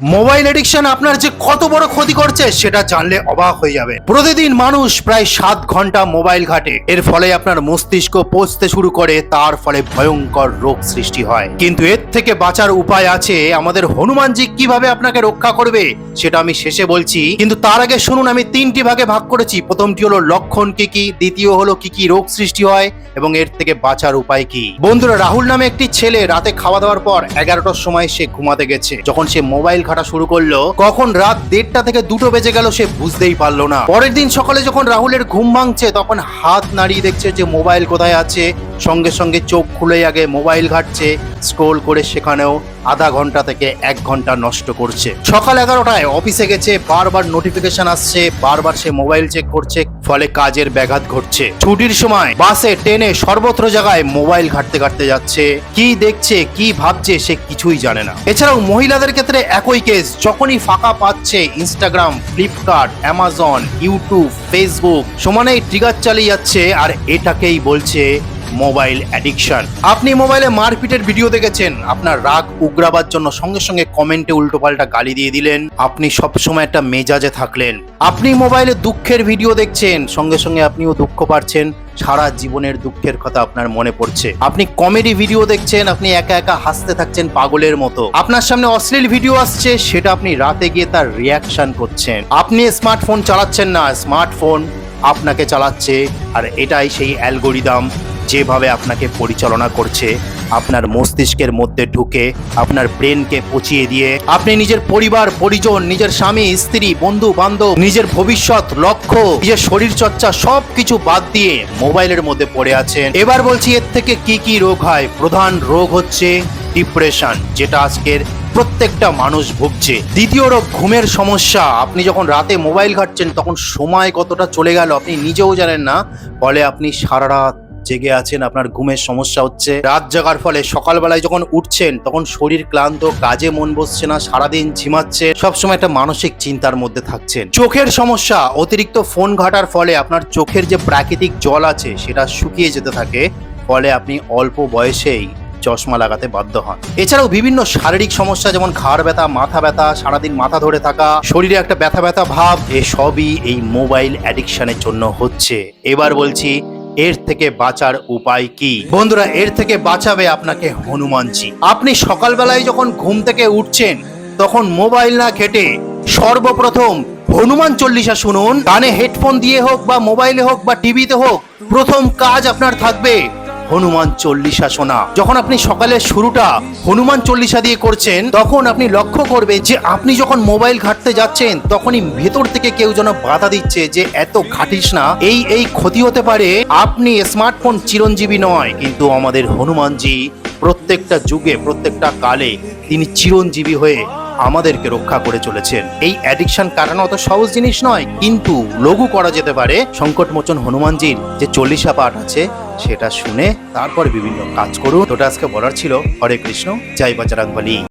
Mobile addiction আপনার যে কত বড় ক্ষতি করছে, সেটা জানলে অবাক হয়ে যাবে। প্রতিদিন মানুষ প্রায় সাত ঘণ্টা মোবাইল ঘাটে। এর ফলে আপনার মস্তিষ্ক পচতে শুরু করে, তার ফলে ভয়ঙ্কর রোগ সৃষ্টি হয়। কিন্তু এর থেকে বাঁচার উপায় আছে, আমাদের হনুমানজি কীভাবে আপনাকে রক্ষা করবে, সেটা আমি শেষে বলছি। কিন্তু তার আগে শুনুন, আমি তিনটি ভাগে ভাগ করেছি। প্রথমটি হলো লক্ষণ কি কি, দ্বিতীয় হলো কি কি রোগ সৃষ্টি হয়, এবং এর থেকে বাঁচার উপায় কি। বন্ধুরা, রাহুল নামে একটি ছেলে রাতে খাওয়া দাওয়ার পর এগারোটার সময় সে ঘুমাতে গেছে। যখন সে মোবাইল ঘাটা শুরু করল। কখন রাত দেড়টা থেকে দুটো বেজে গেল সে বুঝতেই পারল না। পরের দিন সকালে যখন রাহুলের ঘুম ভাঙছে, তখন হাত নাড়িয়ে দেখছে যে মোবাইল কোথায় আছে সঙ্গে সঙ্গে চোখ খুলে আগে মোবাইল ঘাটছে, স্ক্রোল করে সেখানেও আধা ঘণ্টা থেকে এক ঘণ্টা নষ্ট করছে। সকাল এগারোটায় অফিসে গেছে, বারবার নোটিফিকেশন আসছে, বারবার সে মোবাইল চেক করছে, ফলে কাজের ব্যাঘাত ঘটছে। ছুটির সময় বাসে, ট্রেনে সর্বত্র জায়গায় মোবাইল ঘাটতে ঘাটতে যাচ্ছে। কি দেখছে, কি ভাবছে সে কিছুই জানে না। এছাড়াও মহিলাদের ক্ষেত্রে একই কেস যখনই ফাঁকা পাচ্ছে Instagram Flipkart Amazon YouTube Facebook সমানেই ট্রিগার চালিয়ে যাচ্ছে, আর এটাকেই বলছে মোবাইল অ্যাডিকশন। আপনি মোবাইলে মারপিটের ভিডিও দেখেছেন? আপনার রাগ উগ্রাবার জন্য সঙ্গে সঙ্গে কমেন্টে উল্টোপাল্টা গালি দিয়ে দিলেন। আপনি সবসময় একটা মেজাজে থাকলেন। আপনি মোবাইলে দুঃখের ভিডিও দেখছেন। সঙ্গে সঙ্গে আপনিও দুঃখ পাচ্ছেন। সারা জীবনের দুঃখের কথা আপনার মনে পড়ছে। আপনি কমেডি ভিডিও দেখছেন। আপনি একা একা হাসতে থাকছেন পাগলের মতো। আপনার সামনে অশ্লীল ভিডিও আসছে। সেটা আপনি রাতে গিয়ে তার রিয়াকশন করছেন। আপনি স্মার্টফোন চালাচ্ছেন না। স্মার্টফোন আপনাকে চালাচ্ছে। আর এটাই সেই অ্যালগোরিদম যেভাবে আপনাকে পরিচালনা করছে, আপনার মস্তিষ্কের মধ্যে ঢুকে, আপনার ব্রেনকে পচিয়ে দিয়ে, আপনি নিজের পরিবার, পরিজন, নিজের স্বামী, স্ত্রী, বন্ধু, বান্ধব, নিজের ভবিষ্যৎ, লক্ষ্য, নিজের শরীর চর্চা সব কিছু বাদ দিয়ে মোবাইলের মধ্যে পড়ে আছেন। এবার বলছি, এর থেকে কি কি রোগ হয়? প্রধান রোগ হচ্ছে ডিপ্রেশন, যেটা আজকের প্রত্যেকটা মানুষ ভুগছে। দ্বিতীয় রোগ, ঘুমের সমস্যা। আপনি যখন রাতে মোবাইল ঘাটছেন, তখন সময় কতটা চলে গেল আপনি নিজেও জানেন না। ফলে আপনি সারা রাত জেগে আছেন, আপনার ঘুমের সমস্যা হচ্ছে। রাত জাগার ফলে সকালবেলায় যখন উঠছেন, তখন শরীর ক্লান্ত, কাজে মন বসছে না, সারাদিন ঝিমাচ্ছে, সবসময় একটা মানসিক চিন্তার মধ্যে থাকছেন। চোখের সমস্যা, অতিরিক্ত ফোন ঘাটার ফলে আপনার চোখের যে প্রাকৃতিক জল আছে, সেটা শুকিয়ে যেতে থাকে, ফলে আপনি অল্প বয়সেই চশমা লাগাতে বাধ্য হন। এছাড়াও বিভিন্ন শারীরিক সমস্যা যেমন ঘাড় ব্যথা, মাথা ব্যথা, সারাদিন মাথা ধরে থাকা, শরীরে একটা ব্যথা ব্যথা ভাব এসবই এই মোবাইল অ্যাডিকশনের জন্য হচ্ছে। এবার বলছি এর থেকে বাঁচার উপায় কি? বন্ধুরা, এর থেকে বাঁচাবে আপনাকে হনুমানজি। আপনি সকালবেলায় যখন ঘুম থেকে উঠছেন, তখন মোবাইল না ঘেটে সর্বপ্রথম হনুমান চল্লিশা শুনুন। কানে হেডফোন দিয়ে হোক বা মোবাইলে হোক বা টিভিতে হোক, প্রথম কাজ আপনার থাকবে হনুমান চল্লিশা শোনা। যখন আপনি সকালের শুরুটা হনুমান চল্লিশা দিয়ে করছেন, তখন আপনি লক্ষ্য করবেন যে আপনি যখন মোবাইল ঘাটতে যাচ্ছেন, তখনই ভেতর থেকে কেউ যেন বাধা দিচ্ছে যে এত ঘাটিস না। এই এই ক্ষতি হতে পারে আপনি স্মার্টফোন চিরঞ্জীবী নয়, কিন্তু আমাদের হনুমানজি প্রত্যেকটা যুগে, প্রত্যেকটা কালে তিনি চিরঞ্জীবী হয়ে আমাদেরকে রক্ষা করে চলেছেন। এই অ্যাডিকশন কাটানো অত সহজ জিনিস নয়, কিন্তু লঘু করা যেতে পারে। সংকটমোচন হনুমানজির যে চল্লিশা পাঠ আছে সেটা শুনে তারপর বিভিন্ন কাজ করুন। ওটা আজকে বলার ছিল। হরে কৃষ্ণ জয় বজরংবলী।